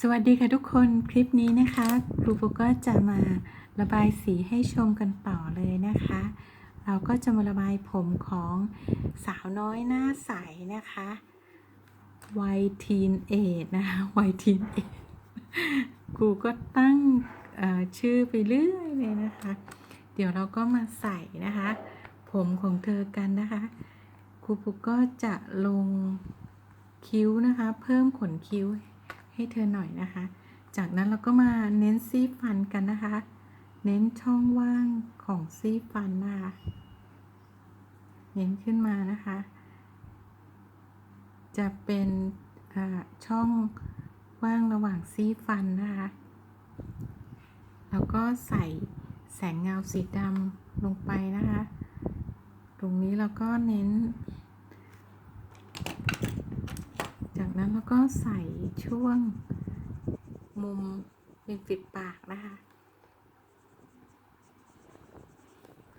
สวัสดีค่ะทุกคนคลิปนี้นะคะครูปูก็จะมาระบายสีให้ชมกันต่อเลยนะคะ เราก็จะมาระบายผมของสาวน้อยหน้าใสนะคะวัยทีนเอจนะคะวัยทีนเอจครูก็ตั้งชื่อไปเรื่อยเลยนะคะ เดี๋ยวเราก็มาใส่นะคะ ผมของเธอกันนะคะครูปูก็จะลงคิ้วนะคะ เพิ่มขนคิ้ว ให้เธอหน่อยนะคะ จากนั้นเราก็มาเน้นซี่ฟันกันนะคะ เน้นช่องว่างของซี่ฟันนะคะ เน้นขึ้นมานะคะ จะเป็นอ่าช่องว่างระหว่างซี่ฟันนะคะ แล้วก็ใส่แสงเงาสีดำลงไปนะคะ ตรงนี้เราก็เน้น จากนั้นเราก็ใส่ช่วงมุมริมฝีปากนะคะ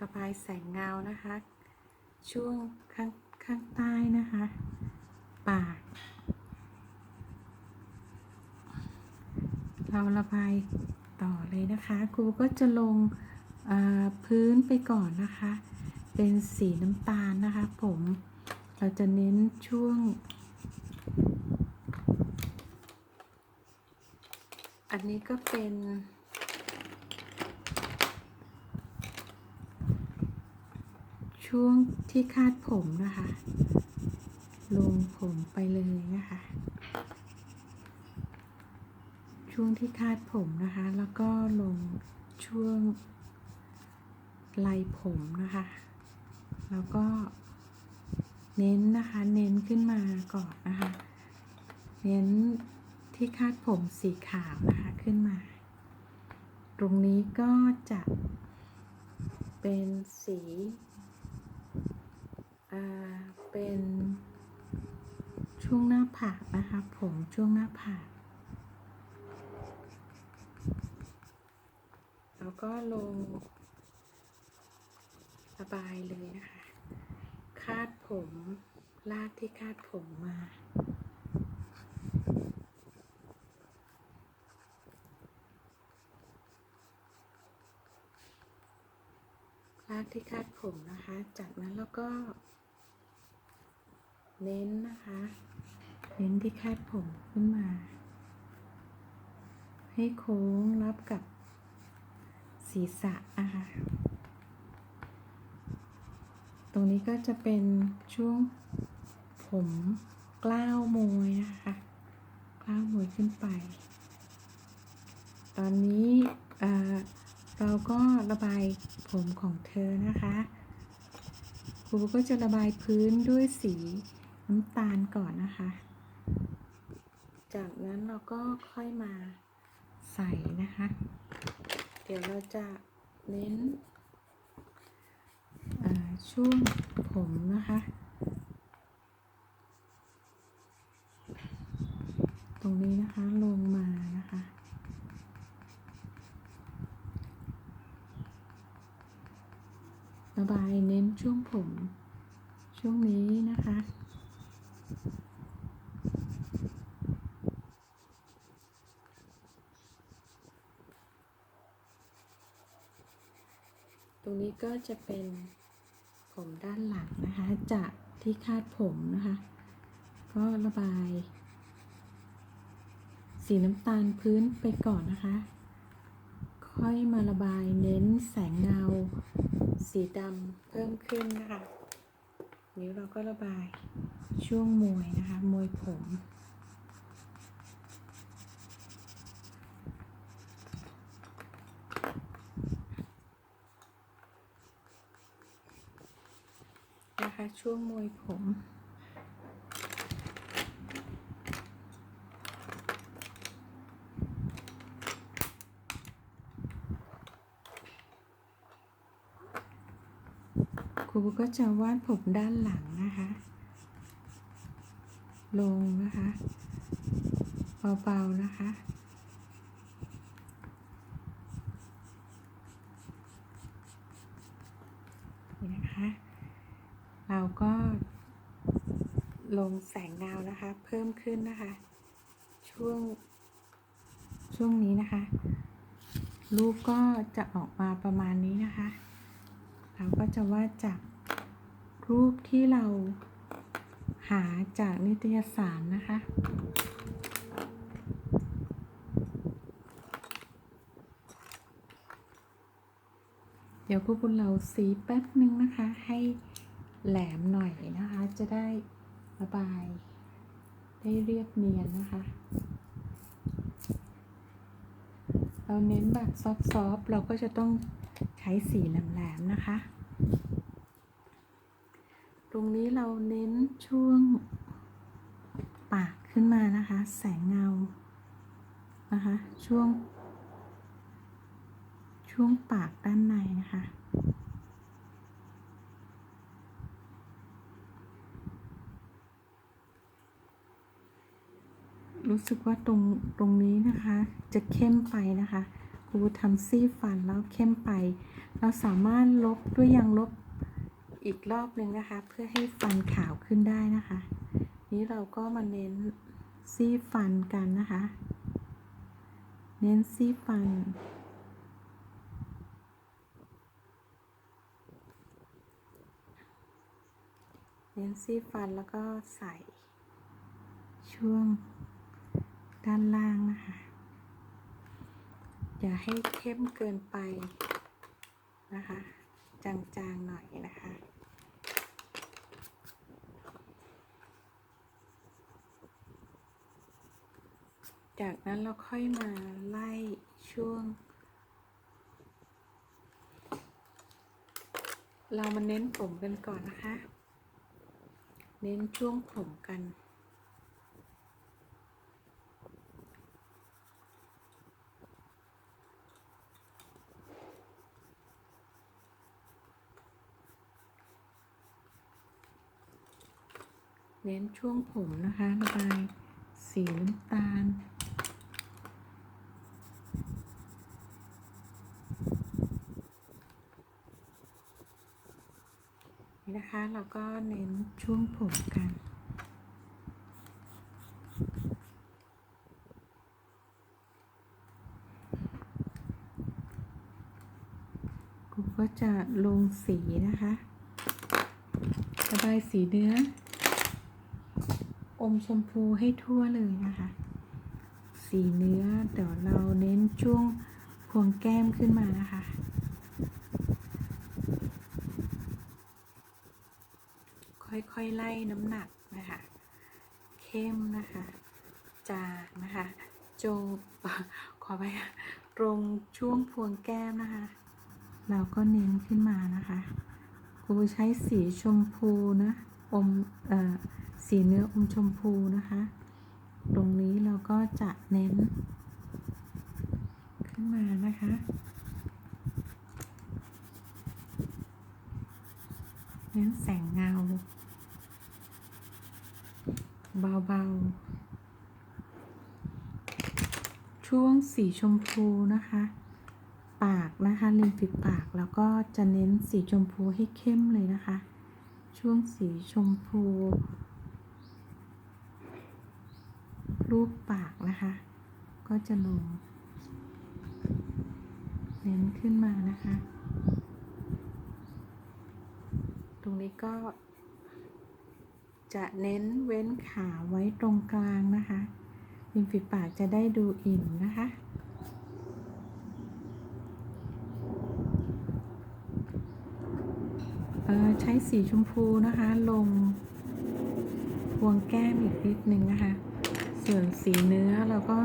ระบายแสงเงานะคะ ช่วงข้างข้างใต้นะคะ ปาก เราระบายต่อเลยนะคะครูก็จะลงพื้นไปก่อนนะคะ เป็นสีน้ำตาลนะคะ ผมเราจะเน้นช่วง อันนี้ก็เป็น ช่วงที่คาดผมนะคะ ลงผมไปเลยนะคะ ช่วงที่คาดผมนะคะ แล้วก็ลงช่วงไหลผมนะคะ แล้วก็เน้นนะคะ เน้นขึ้นมาก่อนนะคะ เน้น ที่คาดผมสีขาวนะคะขึ้นมา ตรงนี้ก็จะเป็นสีอ่าเป็นช่วงหน้าผากนะคะผมช่วงหน้าผากแล้วก็ลงระบายเลยนะคะ คาดผมลากที่คาดผมมา ลาก ที่คาดผมนะคะ จากนั้นแล้วก็ เน้นนะคะ เน้นที่คาดผมขึ้นมา ให้โค้งรับกับศีรษะนะคะตรงนี้ก็จะเป็นช่วงผมกล้าวมวยนะคะกล้าวมวยขึ้นไป ตอนนี้อ่อ เราก็ระบายผมของเธอนะคะครูก็จะระบายพื้นด้วยสีน้ำตาลก่อนนะคะ จากนั้นเราก็ค่อยมาใส่นะคะ เดี๋ยวเราจะเน้นช่วงผมนะคะ ตรงนี้นะคะลงมานะคะ ระบายเน้นช่วงผม ช่วงนี้นะคะ ตรงนี้ก็จะเป็นผมด้านหลังนะคะ จากที่คาดผมนะคะ ก็ระบาย สีน้ำตาลพื้นไปก่อนนะคะ ค่อยมาระบายเน้นแสงเงา สีดำเพิ่มขึ้นนะคะนี้วเราก็ระบายช่วงมวยนะคะ มวยผม นะคะช่วงมวยผม ก็จะวาดผมด้านหลังนะคะ ลงนะคะเบาๆนะคะนี่นะคะ เราก็ลงแสงเงานะคะ เพิ่มขึ้นนะคะ ช่วงช่วงนี้นะคะ รูปก็จะออกมาประมาณนี้นะคะ เราก็จะวาดจาก รูปที่เราหาจากนิตยสารนะคะ เดี๋ยวครูบุญเราสีแป๊บนึงนะคะ ให้แหลมหน่อยนะคะ จะได้ระบาย ได้เรียบเนียนนะคะ เราเน้นแบบซอฟต์ๆเราก็จะต้องใช้สีแหลมๆนะคะ รงนี้เราเน้นช่วงปากขึ้นมานะคะ แสงเงา นะคะ ช่วง ช่วงปากด้านในนะคะรู้สึกว่าตรงตรงนี้นะคะ จะเข้มไปนะคะครูทำซี่ฟันแล้วเข้มไป เราสามารถลบด้วยยางลบ อีกรอบหนึ่งนะคะ เพื่อให้ฟันขาวขึ้นได้นะคะ นี้เราก็มาเน้นซี่ฟันกันนะคะ เน้นซี่ฟัน เน้นซี่ฟันแล้วก็ใส่ช่วงด้านล่างนะคะ อย่าให้เข้มเกินไปนะคะ จางๆหน่อยนะคะ จากนั้นเราค่อยมาไล่ช่วง เรามาเน้นผมกันก่อนนะคะ เน้นช่วงผมกันเน้นช่วงผมนะคะระบายสีน้ำตาล นี่นะคะ เราก็เน้นช่วงผมกันกูก็จะลงสีนะคะระบายสีเนื้อ อมชมพูให้ทั่วเลยนะคะ สีเนื้อเดี๋ยวเราเน้นช่วงพวงแก้มขึ้นมานะคะ ค่อยๆไล่น้ำหนักนะคะ เข้มนะคะ จางนะคะจงขอไปตรงช่วงพวงแก้มนะคะ เราก็เน้นขึ้นมานะคะครูใช้สีชมพูนะอมเอ่อสีเนื้ออมชมพูนะคะ ตรงนี้เราก็จะเน้น ขึ้นมานะคะเน้นแสงเงา เบาๆ ช่วงสีชมพูนะคะ ปากนะคะริมฝีปากแล้วก็จะเน้นสีชมพูให้เข้มเลยนะคะ ช่วงสีชมพูรูปปากนะคะ ก็จะลง เน้นขึ้นมานะคะ ตรงนี้ก็ จะเน้นเว้นขาไว้ตรงกลางนะคะริมฝีปากจะได้ดูอิ่มนะคะ ใช้สีชมพูนะคะ ลงพวงแก้มอีกนิดนึงนะคะ ส่วนสีเนื้อเราก็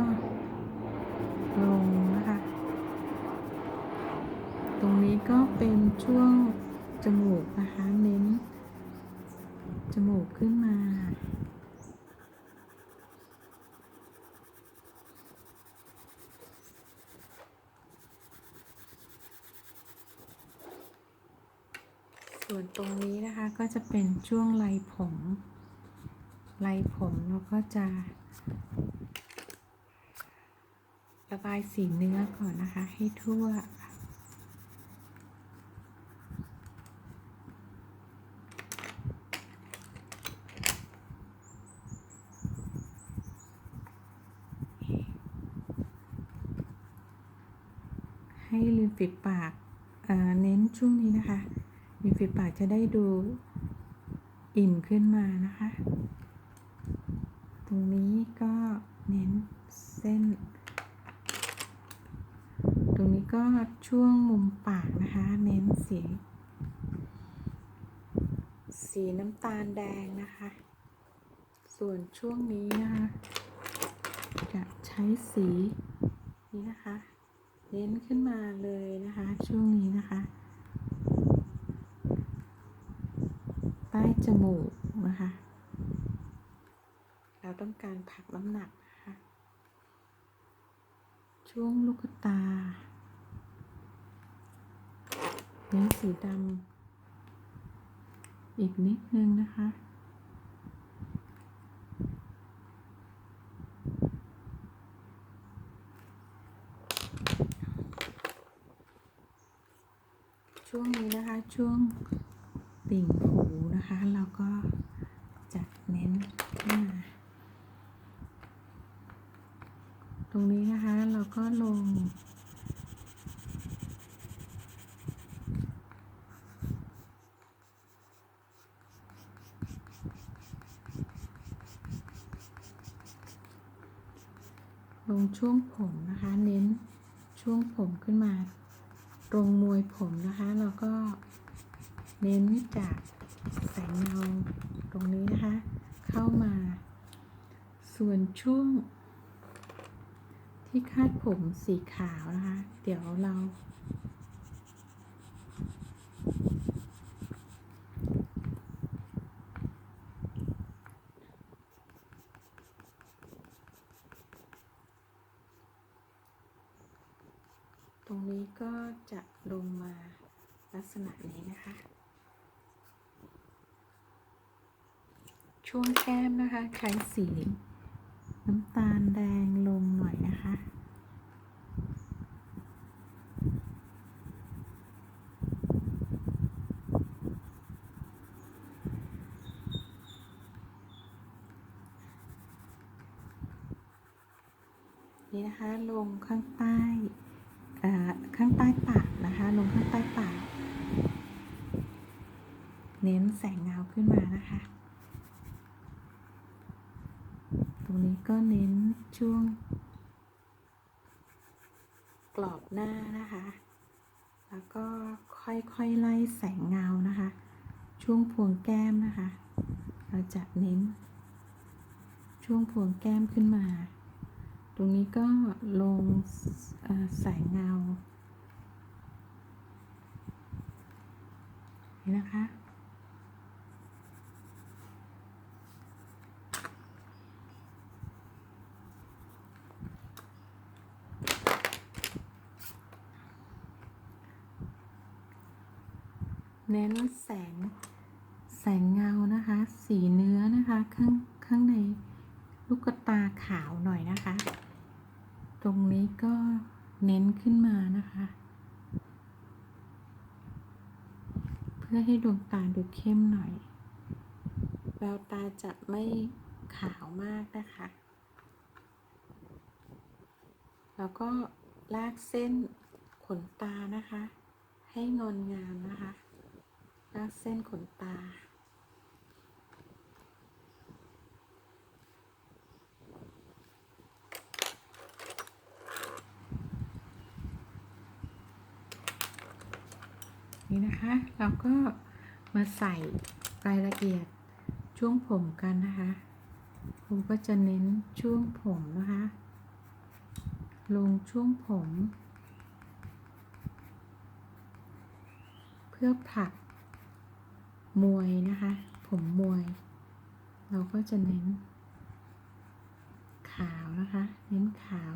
ลงนะคะ ตรงนี้ก็เป็นช่วงจมูกนะคะ เน้น จมูกขึ้นมา ส่วนตรงนี้นะคะก็จะเป็นช่วงไหลผมไหลผมแล้วก็จะระบายสีเนื้อก่อนนะคะให้ทั่ว ให้ริมฝีปากเเน้นช่วงนี้นะคะริมฝีปากจะได้ดูอิ่มขึ้นมานะคะ ตรงนี้ก็เน้นเส้น ตรงนี้ก็ช่วงมุมปากนะคะ เน้นสี สีน้ำตาลแดงนะคะ ส่วนช่วงนี้นะคะ จะใช้สีนี้นะคะ เน้นขึ้นมาเลยนะคะ ช่วงนี้นะคะ ใต้จมูกนะคะ เราต้องการผักน้ำหนักนะคะ ช่วงลูกตาเน้นสีดำอีกนิดนึงนะคะ ช่วงนี้นะคะช่วงติ่งหูนะคะ เราก็จะเน้นขึ้นมาตรงนี้นะคะเราก็ลง ลงช่วงผมนะคะ เน้นช่วงผมขึ้นมา ตรงมวยผมนะคะเราก็เน้นจากแสงเงาตรงนี้นะคะ เข้ามา ส่วนช่วงที่คาดผมสีขาวนะคะ เดี๋ยวเรา ตรงนี้ก็จะลงมาลัก ษณะนี้นะคะ ช่วงแก้มนะคะใช้สีน้ำตาลแดงลงหน่อยนะคะนี่นะคะลงข้างใต้ข้างใต้ปากนะคะ ลงข้างใต้ เน้นแสงเงาขึ้นมานะคะ ตรงนี้ก็เน้นช่วง กรอบหน้านะคะ แล้วก็ค่อยๆไล่แสงเงานะคะ ช่วงพวงแก้มนะคะ เราจะเน้น ช่วงพวงแก้มขึ้นมา ตรงนี้ก็ลงแสงเงานี่นะคะ เน้นแสงแสงเงานะคะ สีเนื้อนะคะข้างข้างในลูกตาขาวหน่อยนะคะ ตรงนี้ก็เน้นขึ้นมานะคะ เพื่อให้ดวงตาดูเข้มหน่อย แววตาจะไม่ขาวมากนะคะ แล้วก็ลากเส้นขนตานะคะ ให้งอนงามนะคะ ลากเส้นขนตา นี่นะคะ เราก็มาใส่รายละเอียดช่วงผมกันนะคะครูก็จะเน้นช่วงผมนะคะ ลงช่วงผม เพื่อผลัก มวยนะคะ ผมมวย เราก็จะเน้น ขาวนะคะ เน้นขาว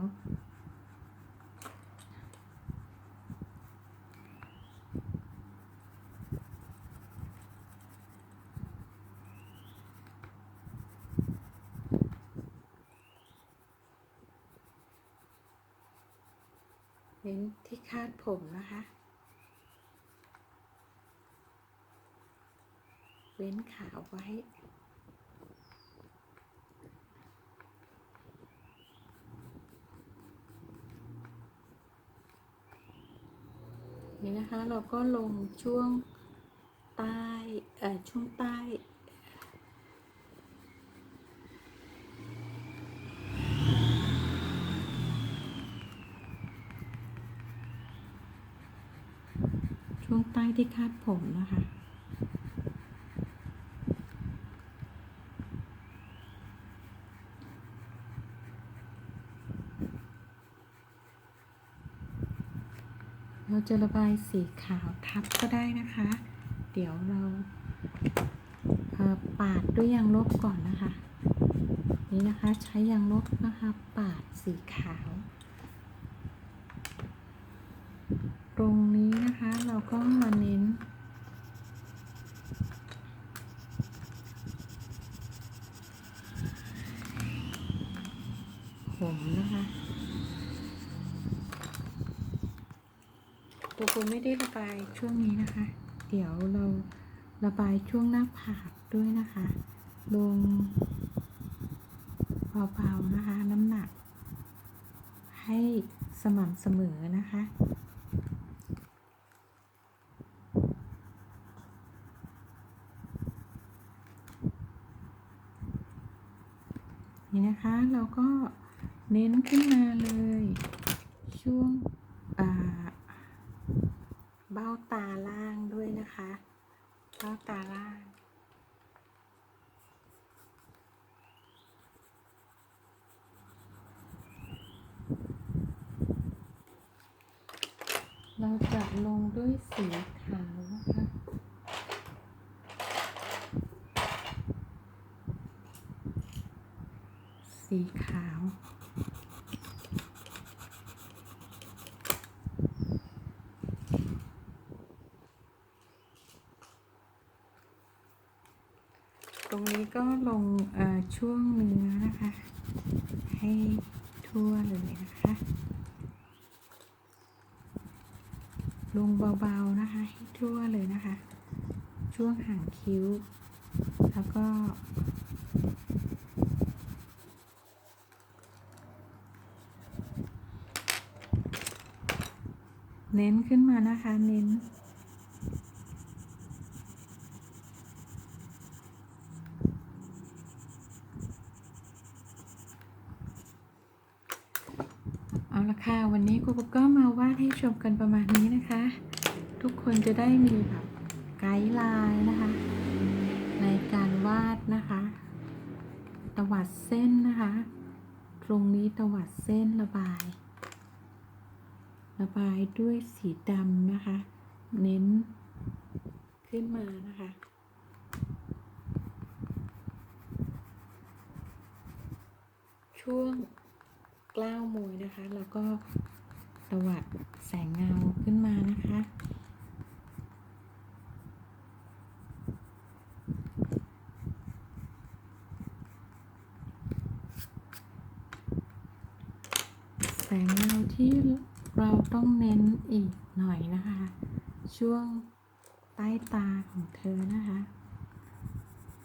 เน้นที่คาดผมนะคะ เว้นขาวไว้ นี่นะคะเราก็ลงช่วงใต้เอ่อช่วงใต้ช่วงใต้ที่คาดผมนะคะ เราจะระบายสีขาวทับก็ได้นะคะ เดี๋ยวเราเปาดด้วยยางลบก่อนนะคะ นี่นะคะใช้ยางลบนะคะ ปาดสีขาว ตรงนี้นะคะเราก็มาเน้น ผมนะคะ ตัวคุณไม่ได้ระบายช่วงนี้นะคะ เดี๋ยวเราระบายช่วงหน้าผากด้วยนะคะ ลงเบาๆนะคะ น้ำหนัก ให้สม่ำเสมอนะคะนี่นะคะเราก็เน้นขึ้นมาเลยช่วงอ่าเบ้าตา ล่างด้วยนะคะเบ้าตาล่าง เราจะลงด้วยสีขาวนะคะสีขาว ตรงนี้ก็ ลงช่วงเนื้อนะคะ ให้ทั่วเลยนะคะ ลงเบาๆนะคะ ให้ทั่วเลยนะคะ ช่วงหางคิ้ว แล้วก็ เน้นขึ้นมานะคะ เน้น เอาละค่ะ วันนี้ครูก็มาวาดให้ ชมกันประมาณนี้นะคะ ทุกคนจะได้มีแบบไกด์ไลน์นะคะ ในการวาดนะคะตวัดเส้นนะคะ ตรงนี้ตวัดเส้นระบาย ระบายด้วยสีดำนะคะ เน้นขึ้นมานะคะช่วงกล้าวมวยนะคะ แล้วก็ ตวัดแสงเงาขึ้นมานะคะ แสงเงาที่เราต้องเน้นอีกหน่อยนะคะ ช่วงใต้ตาของเธอนะคะ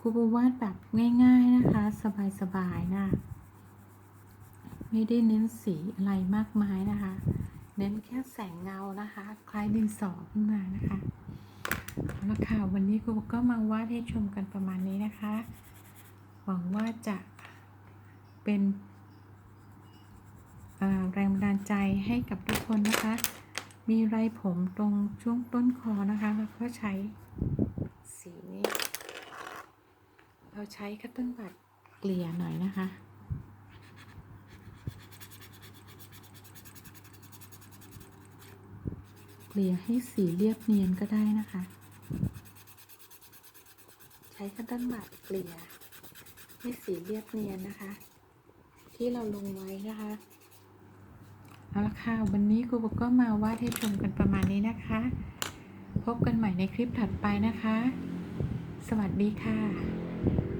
ครูบวาดแบบง่ายๆนะคะ สบายๆนะ ไม่ได้เน้นสีอะไรมากมายนะคะ เน้นแค่แสงเงานะคะ คล้ายดินสอขึ้นมานะคะเอาละค่ะวันนี้ครูก็มาวาดให้ชมกันประมาณนี้นะคะ หวังว่าจะเป็นแรงบันดาลใจให้กับทุกคนนะคะ มีไรผมตรงช่วงต้นคอนะคะ แล้วก็ใช้สีนี้ เราใช้คัตเติ้ลบัตเกลี่ยหน่อยนะคะ กลี่ยให้สีเรียบเนียนก็ได้นะคะ ใช้คัตเติ้ลบัตเกลี่ยให้สีเรียบเนียนนะคะ ที่เราลงไว้นะคะเอาละค่ะ วันนี้ครูก็มาวาดให้ชมกันประมาณนี้นะคะ พบกันใหม่ในคลิปถัดไปนะคะ สวัสดีค่ะ